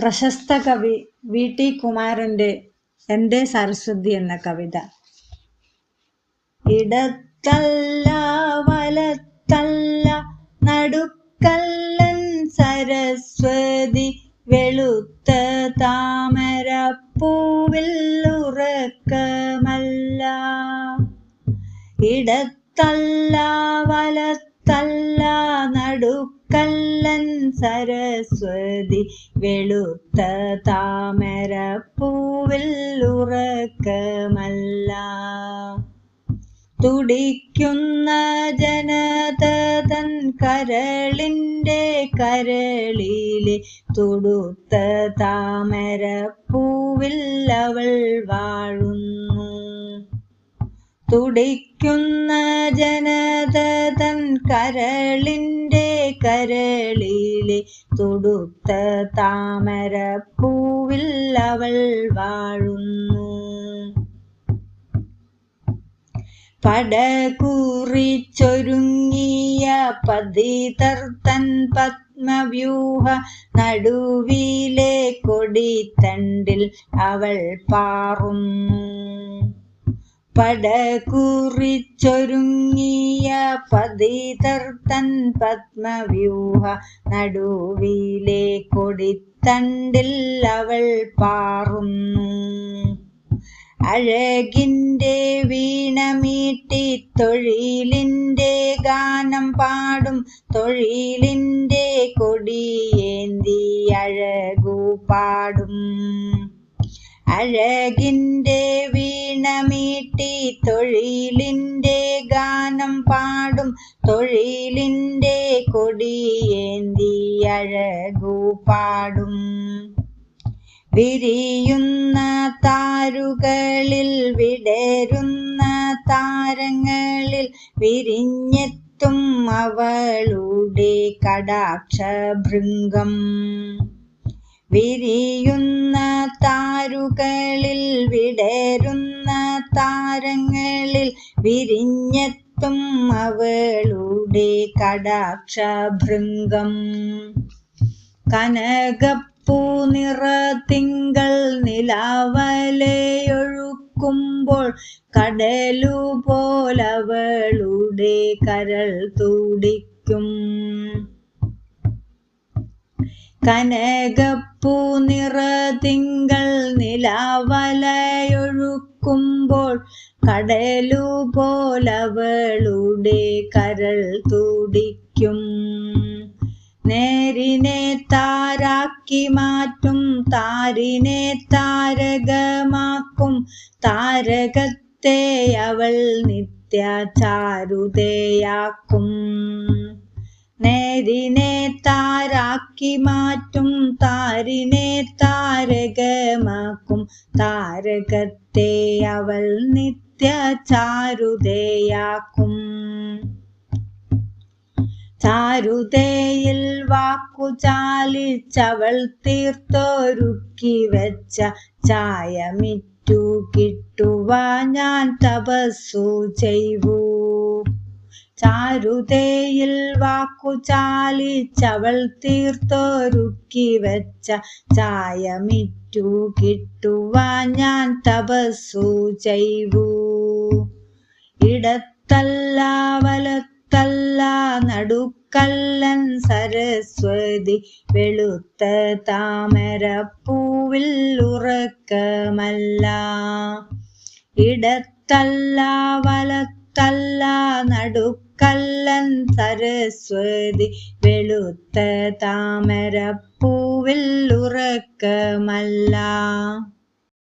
പ്രശസ്ത കവി V. T. കുമാരന്റെ എന്റെ സരസ്വതി എന്ന കവിത. ഇടത്തല്ല വലത്തല്ല നടുക്കല്ലൻ സരസ്വതി വെളുത്ത താമരപ്പൂവിൽ ഉറക്കമല്ല. ഇടത്തല്ല വലത്തല്ല സരസ്വതി വെളുത്ത താമരപ്പൂവിൽ ഉറക്കമല്ല. തുടിക്കുന്ന ജനത തൻ കരളിന്റെ കരളിലെ തുടുത്ത താമരപ്പൂവിൽ അവൾ വാഴുന്നു. തുടിക്കുന്ന തൻ കരളിന്റെ കരളിലെ തുടുത്ത താമരപ്പൂവിൽ അവൾ വാഴുന്നു. പടകൂറിച്ചൊരുങ്ങിയ പതിതർത്തൻ തൻ പത്മവ്യൂഹ നടുവിലെ കൊടിത്തണ്ടിൽ അവൾ പാറുന്നു. പടകുറിച്ചൊരുങ്ങിയ പതിതർത്തൻ തൻ പത്മവ്യൂഹ നടുവിലെ കൊടിത്തണ്ടിൽ അവൾ പാറുന്നു. അഴകിന്റെ വീണമീട്ടി തൊഴിലിന്റെ ഗാനം പാടും തൊഴിലിന്റെ കൊടിയേന്തി അഴകു പാടും. അഴകിന്റെ വീണമീട്ടി തൊഴിലിന്റെ ഗാനം പാടും. തൊഴിലിന്റെ കൊടിയേന്തി അഴകു പാടും. വിരിയുന്ന താരുകളിൽ വിടരുന്ന താരങ്ങളിൽ വിരിഞ്ഞെത്തും അവളുടെ കടാക്ഷഭൃംഗം. വിരിയുന്ന താരുകളിൽ വിടരുന്ന താരങ്ങളിൽ വിരിഞ്ഞെത്തും അവളുടെ കടാക്ഷഭൃംഗം. കനകപ്പൂ നിറത്തിങ്കൾ നിലാവലയൊഴുക്കുമ്പോൾ കടലു പോലവളുടെ കരൾ തൂടിക്കും. കനകപ്പൂ നിറതിങ്കൾ നിലാവലയൊഴുക്കുമ്പോൾ കടലു പോലവളുടെ കരൾ തുടിക്കും. നേരിനെ താരാക്കി മാറ്റും താരിനെ താരകമാക്കും. താരകത്തെ അവൾ നിത്യചാരുതയാക്കും. നേരിനെ താരാക്കി മാറ്റും താരിനെ താരകമാക്കും. താരകത്തെ അവൾ നിത്യ ചാരുതയാക്കും ചാരുതയിൽ വാക്കു ചാലിച്ചവൾ തീർത്തൊരുക്കി വെച്ച ചായമിറ്റു കിട്ടുവാ ഞാൻ തപസ്സു ചെയ്വൂ. ചാരുതയിൽ വാക്കു ചാലിച്ചവൾ തീർത്തൊരുക്കി വെച്ച ചായമിറ്റു കിട്ടുവാൻ ഞാൻ തപസ്സു ചെയ്തു ഇടത്തല്ല വലത്തല്ല നടുക്കല്ലൻ സരസ്വതി വെളുത്ത താമരപ്പൂവിൽ ഉറക്കമല്ല. ഇടത്തല്ല വലത്തല്ല നടുക്കല്ലൻ സരസ്വതി വെളുത്ത താമരപ്പൂവിൽ ഉറക്കമല്ല.